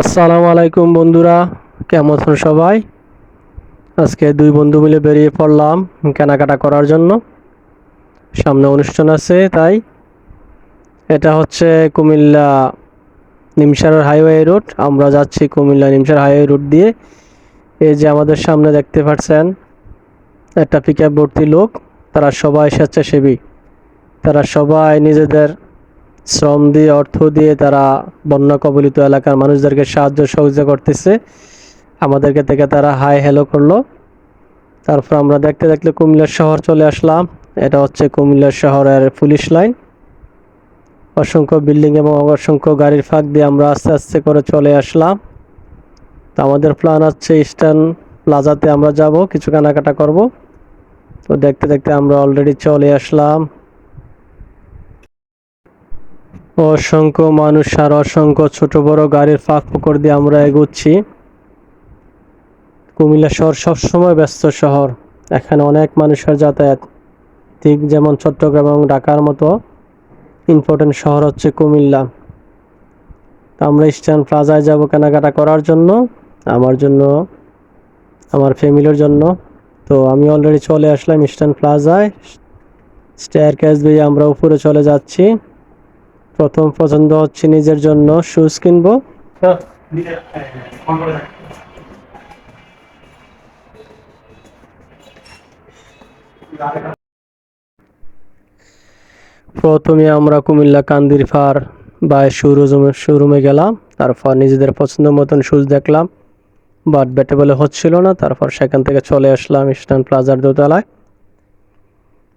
আসসালামু আলাইকুম বন্ধুরা, কেমন আছেন সবাই? আজকে দুই বন্ধু মিলে বেরিয়ে পড়লাম কেনাকাটা করার জন্য। সামনে অনুষ্ঠান আছে, তাই এটা হচ্ছে কুমিল্লা নিমসার হাইওয়ে রুট আমরা যাচ্ছি কুমিল্লা নিমসার হাইওয়ে রুট দিয়ে। এই যে আমাদের সামনে দেখতে পাচ্ছেন, একটা পিক ভর্তি লোক। তারা সবাই স্বেচ্ছাসেবী। তারা সবাই নিজেদের শ্রম দিয়ে, অর্থ দিয়ে তারা বন্যা কবলিত এলাকার মানুষদেরকে সাহায্য সহযোগিতা করতেছে। আমাদেরকে থেকে তারা হাই হ্যালো করল। তারপর আমরা দেখতে দেখতে কুমিল্লা শহর চলে আসলাম। এটা হচ্ছে কুমিল্লা শহরের পুলিশ লাইন। অসংখ্য বিল্ডিং এবং অসংখ্য গাড়ির ফাঁক দিয়ে আমরা আস্তে আস্তে করে চলে আসলাম। তো আমাদের প্ল্যান হচ্ছে ইস্টার্ন প্লাজাতে আমরা যাব, কিছু কেনাকাটা করব। তো দেখতে দেখতে আমরা অলরেডি চলে আসলাম। অসংখ্য মানুষ আর অসংখ্য ছোট বড় গাড়ির ফাঁক ফোকর দিয়ে আমরা এগোচ্ছি। কুমিল্লা শহর সবসময় ব্যস্ত শহর। এখানে অনেক মানুষের যাতায়াত। ঠিক যেমন চট্টগ্রাম এবং ঢাকার মতো ইম্পর্টেন্ট শহর হচ্ছে কুমিল্লা। আমরা ইস্টার্ন প্লাজায় যাব কেনাকাটা করার জন্য, আমার জন্য, আমার ফ্যামিলির জন্য। তো আমি অলরেডি চলে আসলাম ইস্টার্ন প্লাজায়। স্টেয়ার ক্যাশ দিয়ে আমরা উপরে চলে যাচ্ছি। প্রথম পছন্দ হচ্ছে নিজের জন্য শুজ কিনবো। প্রথমে আমরা কুমিল্লা কান্দির ফার বা শোরুমে শোরুমে গেলাম, তারপর নিজেদের পছন্দ মতন শুজ দেখলাম। বাট বেটে বলে হচ্ছিল না, তারপর সেখান থেকে চলে আসলাম ইস্টার্ন প্লাজার দোতলায়।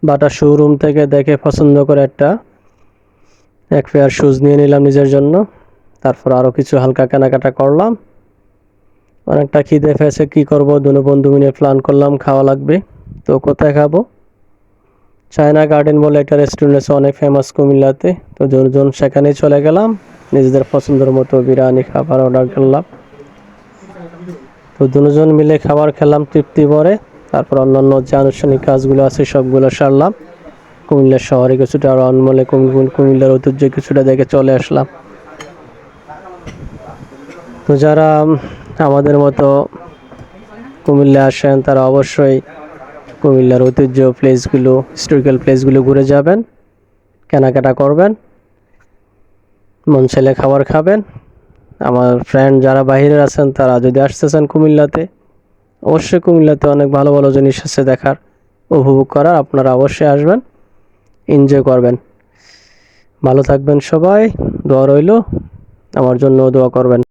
বাটা শোরুম থেকে দেখে পছন্দ করে একটা এক পেয়ার শুজ নিয়ে নিলাম নিজের জন্য। তারপর আরও কিছু হালকা কেনাকাটা করলাম। অনেকটা খিদে ফেসে কি করব? দুনো বন্ধু মিলে প্ল্যান করলাম, খাওয়া লাগবে। তো কোথায় খাব? চায়না গার্ডেন বলে একটা রেস্টুরেন্ট আছে, অনেক ফেমাস কুমিল্লাতে। তো দুজন সেখানেই চলে গেলাম। নিজেদের পছন্দের মতো বিরিয়ানি খাবার অর্ডার করলাম। তো দুজন মিলে খাবার খেলাম তৃপ্তি ভরে। তারপর অন্যান্য যে আনুষ্ঠানিক কাজগুলো আছে, সবগুলো সারলাম। কুমিল্লা শহরে কিছুটা আর অনমলে কুমিল্লার ঐতিহ্য কিছুটা দেখে চলে আসলাম। তো যারা আমাদের মতো কুমিল্লা আসেন, তারা অবশ্যই কুমিল্লার ঐতিহ্য প্লেসগুলো হিস্টোরিক্যাল প্লেসগুলো ঘুরে যাবেন, কেনাকাটা করবেন, মন ছেলে খাবার খাবেন। আমার ফ্রেন্ড যারা বাইরে আছেন, তারা যদি আসতেছেন কুমিল্লাতে, অবশ্যই কুমিল্লাতে অনেক ভালো ভালো জিনিস আছে দেখার, উপভোগ করার, আপনারা অবশ্যই আসবেন। এনজয় করবেন। ভালো থাকবেন সবাই দোয়া রইল আমার জন্য দোয়া করবেন।